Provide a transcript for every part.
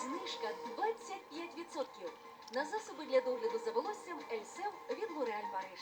Знижка 25% на засоби для догляду за волоссям Ельсев від L'Oréal Париж.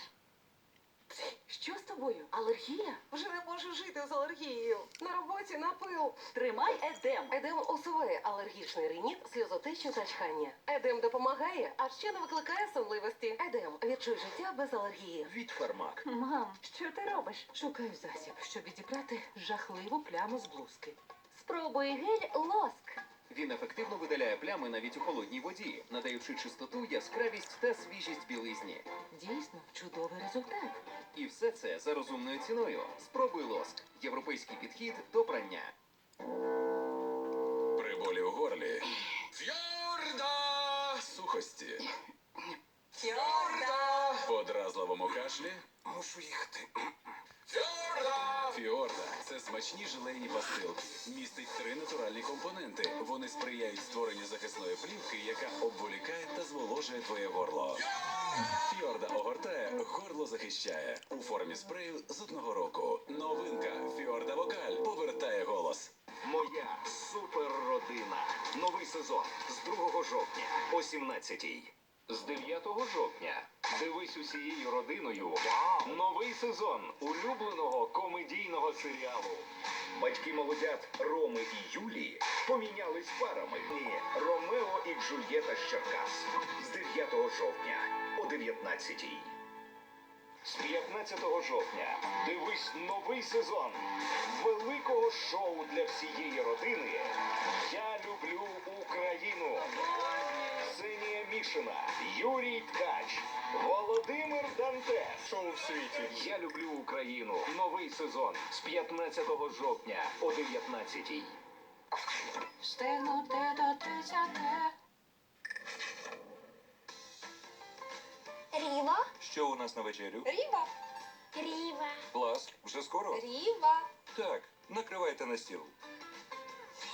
Що з тобою? Алергія? Вже не можу жити з алергією. На роботі на пил. Тримай едем. Едем усуває алергічний риніт, сльозотечу та чхання. Едем допомагає, а ще не викликає сонливості. Едем відчуй життя без алергії. Від Фармак. Мам, що ти робиш? Шукаю засіб, щоб відібрати жахливу пляму з блузки. Спробуй гель лоск. Він ефективно видаляє плями навіть у холодній воді, надаючи чистоту, яскравість та свіжість білизні. Дійсно, чудовий результат. І все це за розумною ціною. Спробуй лоск. Європейський підхід до прання. При болі у горлі. Фьорда сухості. Фьорда. Подразливому кашлі. Мушу їхати. Фьорда! Фіорда це смачні желейні пастилки. Містить три натуральні компоненти. Вони сприяють створенню захисної плівки, яка обволікає та зволожує твоє горло. Фьорда огортає, горло захищає. У формі спрею з одного року. Новинка Фьорда Вокаль повертає голос. Моя суперродина. Новий сезон з 2 жовтня о 17-й. З 9 жовтня дивись усією родиною. Новий сезон улюбленого комедійного серіалу. Батьки молодят Роми і Юлії помінялись парами. Ромео і Джульєта з Черкас. З 9 жовтня о 19-й. З 15 жовтня дивись новий сезон великого шоу для всієї родини. Я люблю Україну. Ксенія Мішина, Юрій Ткач, Володимир Дантес. Шоу в світі. Я люблю Україну. Новий сезон з 15 жовтня о 19 Встигнути до тридцяти. Ріва, Що у нас на вечерю? Ріва, Ріва, Клас, вже скоро? Ріва, Так, накривайте на стіл.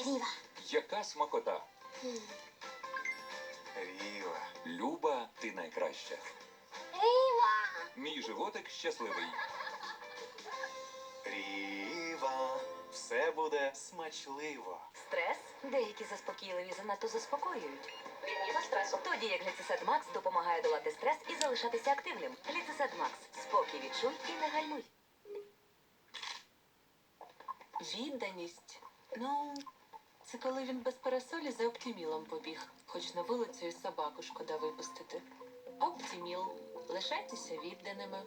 Ріва. Яка смакота? Ріва. Люба, ти найкраща. Ріва. Мій животик щасливий. Ріва. Все буде смачливо. Стрес? Деякі заспокійливі занадто заспокоюють. Відміна стресу. Тоді як гліцесет Макс допомагає долати стрес і залишатися активним. Гліцесет Макс. Спокій відчуй і не гальмуй. Відданість. Ну, це коли він без пересолі за оптімілом побіг. Хоч на вулицю і собаку шкода випустити. Оптіміл. Лишайтеся відданими.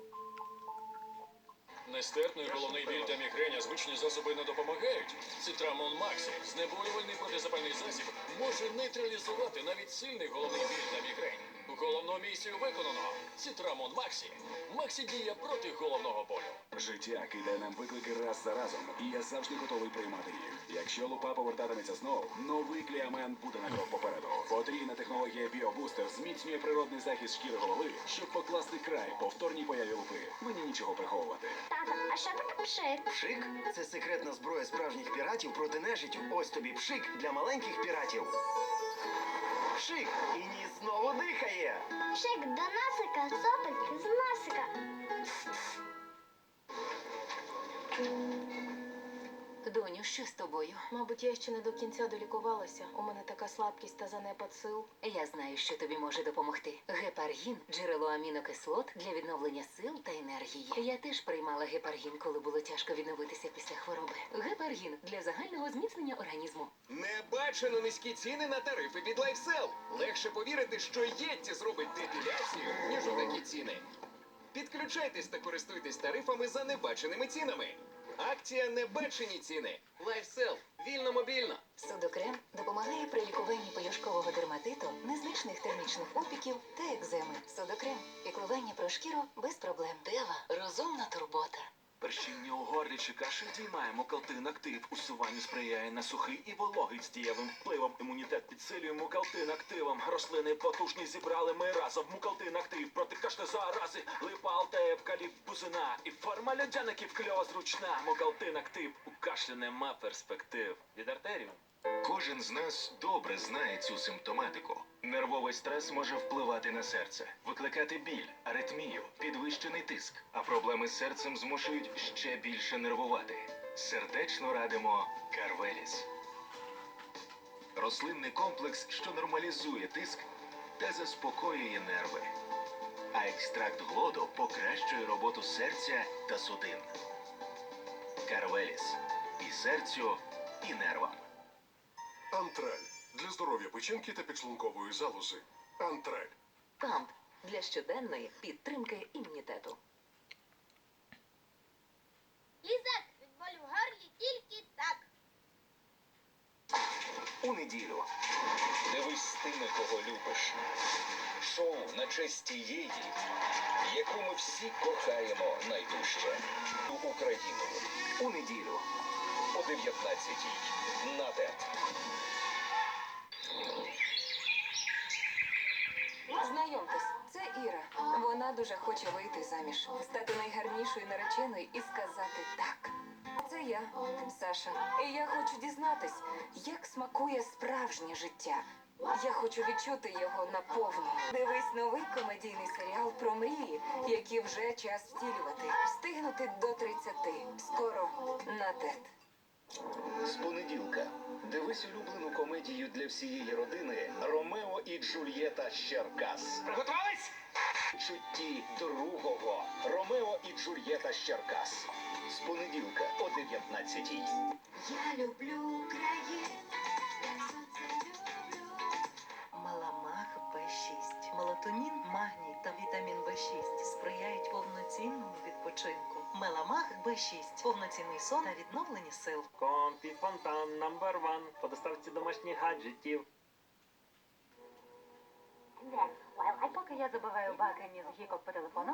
Нестерпний головний біль та мігреня звичні засоби не допомагають. Цитрамон Максі, знеболювальний протизапальний засіб, може нейтралізувати навіть сильний головний біль та мігрень. Головну місію виконано. Цитрамон Максі. Максі діє проти головного болю. Життя кидає нам виклики раз за разом, і я завжди готовий приймати їх. Якщо лупа повертатиметься знов, новий кліамен буде на крок попереду. Потрійна технологія Біобустер зміцнює природний захист шкіри голови, щоб покласти край повторній появі лупи. Мені нічого приховувати. Тато, а що таке пшик? Пшик це секретна зброя справжніх піратів проти нежиттю. Ось тобі пшик для маленьких піратів. Пшик і ніс знову дихає. Пшик до насика, сопик з насика. Доню, що з тобою? Мабуть, я ще не до кінця долікувалася. У мене така слабкість та занепад сил. Я знаю, що тобі може допомогти. Гепаргін джерело амінокислот для відновлення сил та енергії. Я теж приймала гепаргін, коли було тяжко відновитися після хвороби. Гепаргін для загального зміцнення організму. Не Небачено низькі ціни на тарифи від LifeSell. Легше повірити, що Єтті зробить депіляцію, ніж у такі ціни. Підключайтесь та користуйтесь тарифами за небаченими цінами. Акція небачені ціни. Лайфсел. Вільно мобільно. Судокрем допомагає при лікуванні пелюшкового дерматиту, незначних термічних опіків та екземи. Судокрем піклування про шкіру без проблем. Дева розумна турбота. Першіння у горлі кашель діймає мокалтин актив. Усуванню сприяє на сухий і вологий з дієвим впливом. Імунітет підсилює мукалтин активом. Рослини потужні зібрали ми разом. Мукалтин актив проти кашля зарази. Липа алтея, евкаліпт, бузина. І форма льодяників кльова зручна. Мукалтин актив. У кашлі нема перспектив. Від артерію. Кожен з нас добре знає цю симптоматику. Нервовий стрес може впливати на серце, викликати біль, аритмію, підвищений тиск. А проблеми з серцем змушують ще більше нервувати. Сердечно радимо Карвеліс. рослинний комплекс, що нормалізує тиск та заспокоює нерви. А екстракт глоду покращує роботу серця та судин. Карвеліс і серцю, і нервам. Антраль для здоров'я печінки та підшлункової залози. Антраль. Камп для щоденної підтримки імунітету. Лізак від болю в горлі тільки так. У неділю Дивись з тими, кого любиш. Шоу на честь тієї, яку ми всі кохаємо найдужче. Україною у неділю о 19-й. На ТЕТ. Знайомтесь, це Іра. Вона дуже хоче вийти заміж, стати найгарнішою нареченою і сказати так. Це я, Саша. І я хочу дізнатись, як смакує справжнє життя. Я хочу відчути його наповну. Дивись новий комедійний серіал про мрії, які вже час втілювати. Встигнути до 30. Скоро на ТЕТ. З понеділка. Дивись улюблену комедію для всієї родини Ромео і Джульєта з Черкас. Приготувались? Чутті другого Ромео і Джульєта з Черкас. З понеділка о 19-й. Я люблю Україну. Маламах Б6. Мелатонін, магній та вітамін Б6 сприяють повноцінному відпочинку. Меламах Б6 повноцінний сон та відновлення сил. Компі фонтан номер ван по доставці домашніх гаджетів. Поки я забиваю бакані з гікок по телефону,